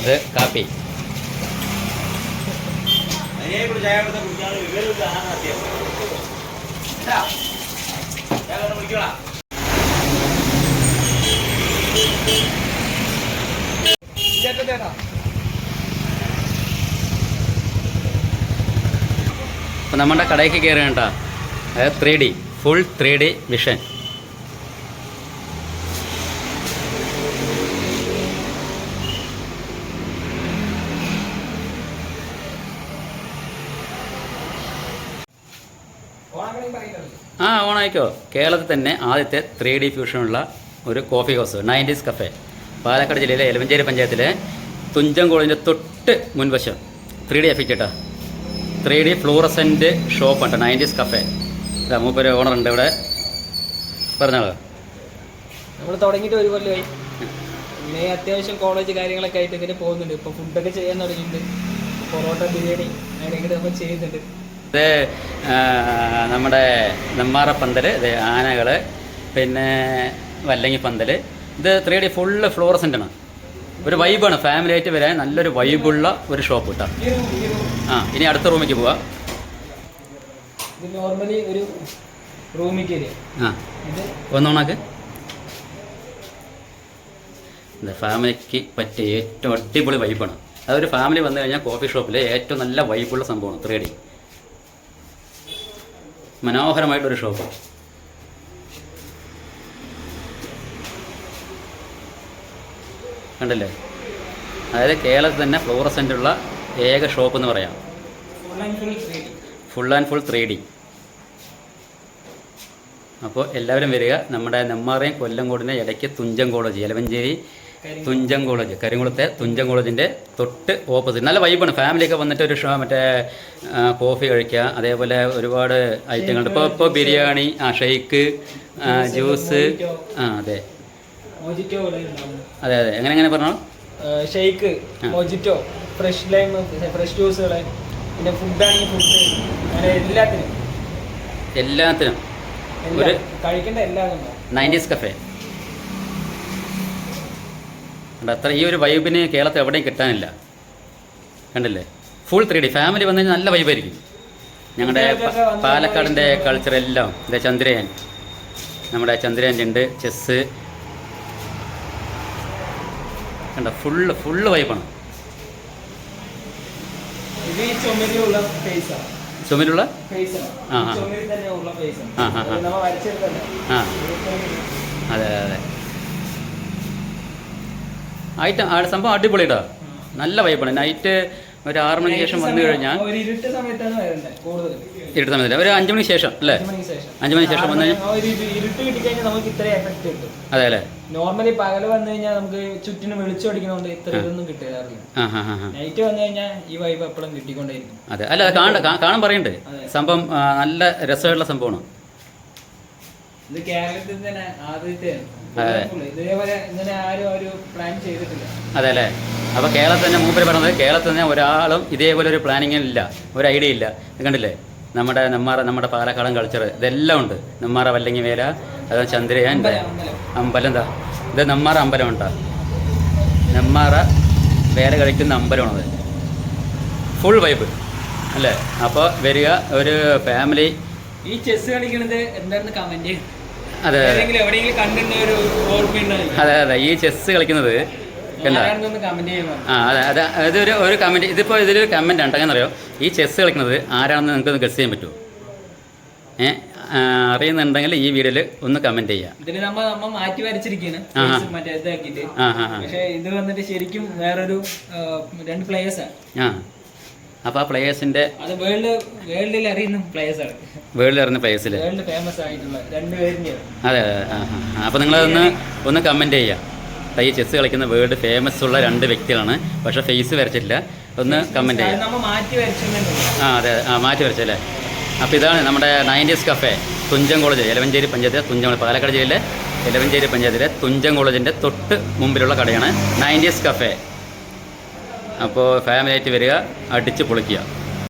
ഇത് കാപ്പി. അപ്പം നമ്മുടെ കടയ്ക്ക് കയറി കേട്ടോ. അതായത് three D full three D vision ആ ഓണായിക്കോ. കേരളത്തിൽ തന്നെ ആദ്യത്തെ ത്രീ ഡി ഫ്യൂഷനുള്ള ഒരു coffee house nineties cafe. Palakkad ജില്ലയിലെ എലവഞ്ചേരി പഞ്ചായത്തിലെ തുഞ്ചൻകോളിന്റെ തൊട്ട് മുൻവശം. ത്രീ ഡി എഫക്റ്റ് കേട്ടോ. ത്രീ ഡി ഫ്ലൂറസെന്റ് ഷോപ്പ് ഉണ്ട് നയന്റീസ് കഫേ. ഇതാ മൂപ്പര് ഉണ്ട് ഇവിടെ. പറഞ്ഞോളൂ. നമ്മൾ തുടങ്ങിയിട്ട് ഒരു കൊല്ലമായി. പിന്നെ അത്യാവശ്യം കോളേജ് കാര്യങ്ങളൊക്കെ ആയിട്ട് ഇങ്ങനെ പോകുന്നുണ്ട്. ഇപ്പോൾ ഫുഡൊക്കെ ചെയ്യാൻ തുടങ്ങിയിട്ടുണ്ട്. പൊറോട്ട ബിരിയാണി അങ്ങനെയൊക്കെ നമ്മൾ ചെയ്യുന്നുണ്ട്. ഇത് നമ്മുടെ നെമ്മാറ പന്തൽ ഇത് ആനകൾ പിന്നെ വല്ലങ്ങി പന്തൽ ഇത് ത്രീ ഡി ഫുള്ള് ഫ്ലോറസെന്റ് ആണ്. ഒരു വൈബാണ് ഫാമിലി ആയിട്ട് വരാൻ. നല്ലൊരു വൈബുള്ള ഒരു ഷോപ്പ് കേട്ടോ. ആ ഇനി അടുത്ത റൂമിലേക്ക് പോവാ. നോർമലി ഒരു ആ. ഒന്നോണാക്ക് ഫാമിലിക്ക് പറ്റിയ ഏറ്റവും അടിപൊളി വൈബാണ്. അതൊരു ഫാമിലി വന്നു കഴിഞ്ഞാൽ കോഫി ഷോപ്പിലെ ഏറ്റവും നല്ല വൈബുള്ള സംഭവമാണ് ത്രീ ഡി മനോഹരമായിട്ടൊരു ഷോപ്പ്. കണ്ടില്ലേ? അതായത് കേരളത്തിൽ തന്നെ ഫ്ലോറസെന്റുള്ള ഏക ഷോപ്പ് എന്ന് പറയാം. Full and full three D അപ്പോൾ എല്ലാവരും വരിക. നമ്മുടെ നെമ്മാറയും കൊല്ലംകോടിന്റെ ഇടയ്ക്ക് തുഞ്ചൻ കോളേജ് എലവഞ്ചേരി തുഞ്ചൻ കോളേജ്. കരിങ്കുളത്തെ തുഞ്ചൻ കോളേജിന്റെ തൊട്ട് ഓപ്പോസിറ്റ്. നല്ല വൈബാണ് ഫാമിലിയൊക്കെ വന്നിട്ട് ഒരു ഷോ മറ്റേ കോഫി കഴിക്കുക. അതേപോലെ ഒരുപാട് ഐറ്റങ്ങളുണ്ട്. ഇപ്പോൾ ഇപ്പോൾ ബിരിയാണി ആ ഷെയ്ക്ക് ജ്യൂസ് ആ അതെ. അതെ അതെ. എങ്ങനെ എങ്ങനെ പറഞ്ഞോ shake mojito fresh lime fresh ജ്യൂസുകൾ പിന്നെ ഫുഡാണെങ്കിൽ ഫുഡ് അങ്ങനെ എല്ലാത്തിനും. എല്ലാത്തിനും. എല്ലാം. ഒരു കഴിക്കേണ്ട എല്ലാം ഉണ്ടാവും. നയന്റീസ് കഫേ കണ്ടോ, അത്ര ഈ ഒരു വൈബിന് കേരളത്തിൽ എവിടെയും കിട്ടാനില്ല. കണ്ടില്ലേ? ഫുൾ ത്രീ ഡി ഫാമിലി വന്നു കഴിഞ്ഞാൽ നല്ല വൈബായിരിക്കും ഞങ്ങളുടെ പാലക്കാടിന്റെ കൾച്ചർ എല്ലാം. ഇതേ ചന്ദ്രയാൻ. നമ്മുടെ ചന്ദ്രയാന്റെ ഉണ്ട്. ചെസ് കണ്ട? ഫുള്ള് ഫുള്ള് വൈബാണ് ചുമരുള്ള ആ, ആ. ആ, അതെ അതെ. ഐറ്റം ആ സംഭവം അടിപൊളിയിട്ടാ നല്ല വൈബാണ് നൈറ്റ് ഒരു ആറ് മണിക്ക് ശേഷം വന്നു കഴിഞ്ഞാൽ ഇരുട്ട് സമയത്താണ് ഇരുട്ട് സമയത്തില്ല ഒരു അഞ്ച് മണിക്ക് ശേഷം അല്ലേ? അഞ്ച് മണിക്ക് ശേഷം. വന്നു ഇരുട്ട് കിട്ടിക്കഴിഞ്ഞാൽ നമുക്ക് ഇത്ര എഫക്റ്റ് കിട്ടും. അതെ അല്ലേ? നോർമലി പകൽ വന്നു കഴിഞ്ഞാൽ നമുക്ക് ചുറ്റിനും വെളിച്ചടിക്കുന്നതുകൊണ്ട് ഇത്ര ഇതൊന്നും കിട്ടില്ല ആ ഹാ ഹാ ഹാ നൈറ്റ് വന്നു കഴിഞ്ഞാൽ ഈ വൈബ് എപ്പോഴും കിട്ടിക്കൊണ്ടേയിരിക്കും. അതെ. അല്ല കാണാൻ പറയണ്ടേ. സംഭവം നല്ല രസമുള്ള സംഭവമാണ്. ഇത് കേരളത്തിൽ തന്നെ ആദ്യത്തെ അതെ. അപ്പൊ ഇങ്ങനെ ആരും ഒരു പ്ലാൻ ചെയ്തിട്ടില്ല. അതെ അല്ലേ അപ്പോൾ കേരളത്തിൽ തന്നെ മൂപ്പര് പറഞ്ഞത് കേരളത്തിൽ തന്നെ ഒരാളും ഇതേപോലെ ഒരു പ്ലാനിങ് ഇല്ല. ഒരു ഐഡിയ ഇല്ല. കണ്ടില്ലേ? നമ്മുടെ നെമ്മാറ നമ്മുടെ പാലക്കാടൻ കൾച്ചർ ഇതെല്ലാം ഉണ്ട്. നെമ്മാറ വല്ലങ്ങി വേല അത് ചന്ദ്രയാൻ അമ്പലം, എന്താ? ഇത് നെമ്മാറ അമ്പലം ഉണ്ടാ. നെമ്മാറ വേല കഴിക്കുന്ന അമ്പലമാണത്. ഫുൾ വൈബ് അല്ലേ? അപ്പോൾ വരിക ഒരു ഫാമിലി ഈ ചെസ് കളിക്കണത് എന്താണെന്ന് കമന്റ് അതെ അതെ. അതെ ഈ ചെസ് കളിക്കുന്നത് ചെയ്യുമ്പോൾ ആ അതെ അതെ. ഇതൊരു ഒരു കമന്റ് ഇതിപ്പോൾ ഇതിലൊരു കമന്റ് ഉണ്ട്. അങ്ങനെ അറിയോ ഈ ചെസ് കളിക്കുന്നത് ആരാണെന്ന് നിങ്ങൾക്ക് ഗസ് ചെയ്യാൻ പറ്റുമോ? ഏ അറിയുന്നുണ്ടെങ്കിൽ ഈ വീഡിയോയിൽ ഒന്ന് കമന്റ് ചെയ്യാം. ഇതിന് നമ്മ നമ്മ മാറ്റി വരച്ചിരിക്കുകയാണ് മറ്റേ ഇതാക്കിയിട്ട് പക്ഷെ ഇത് വന്നിട്ട് ശരിക്കും വേറൊരു രണ്ട് പ്ലേയേഴ്സാണ് അപ്പോൾ ആ പ്ലേയേഴ്സിന്റെ അത് വേൾഡ് വേൾഡിൽ അറിയുന്ന പ്ലേയേഴ്സ് ആണ്. വേൾഡിൽ അറിയുന്ന പ്ലേയേഴ്സിൽ വേൾഡ് ഫേമസ് ആയിട്ടുള്ള അതെ അതെ ആ അപ്പോൾ നിങ്ങളതൊന്ന് ഒന്ന് കമന്റ് ചെയ്യുക. ദാ ഈ ചെസ് കളിക്കുന്ന വേൾഡ് ഫേമസ് ഉള്ള രണ്ട് വ്യക്തികളാണ്. പക്ഷെ ഫേസ് വരച്ചിട്ടില്ല. ഒന്ന് കമന്റ് ചെയ്യുക. വരച്ചിട്ടുണ്ട്. ആ അതെ ആ മാറ്റി വരച്ചല്ലേ അപ്പോൾ ഇതാണ് നമ്മുടെ nineties cafe Thunchan college Elavanchery പഞ്ചായത്തിലെ തുഞ്ചൻ പാലക്കാട് ജില്ലയിലെ എലവഞ്ചേരി പഞ്ചായത്തിലെ തുഞ്ചൻ കോളേജിന്റെ തൊട്ട് മുമ്പിലുള്ള കടയാണ് നയന്റീസ് കഫേ അപ്പോൾ ഫാമിലി ആയിട്ട് വരിക അടിച്ച് പൊളിക്കുക.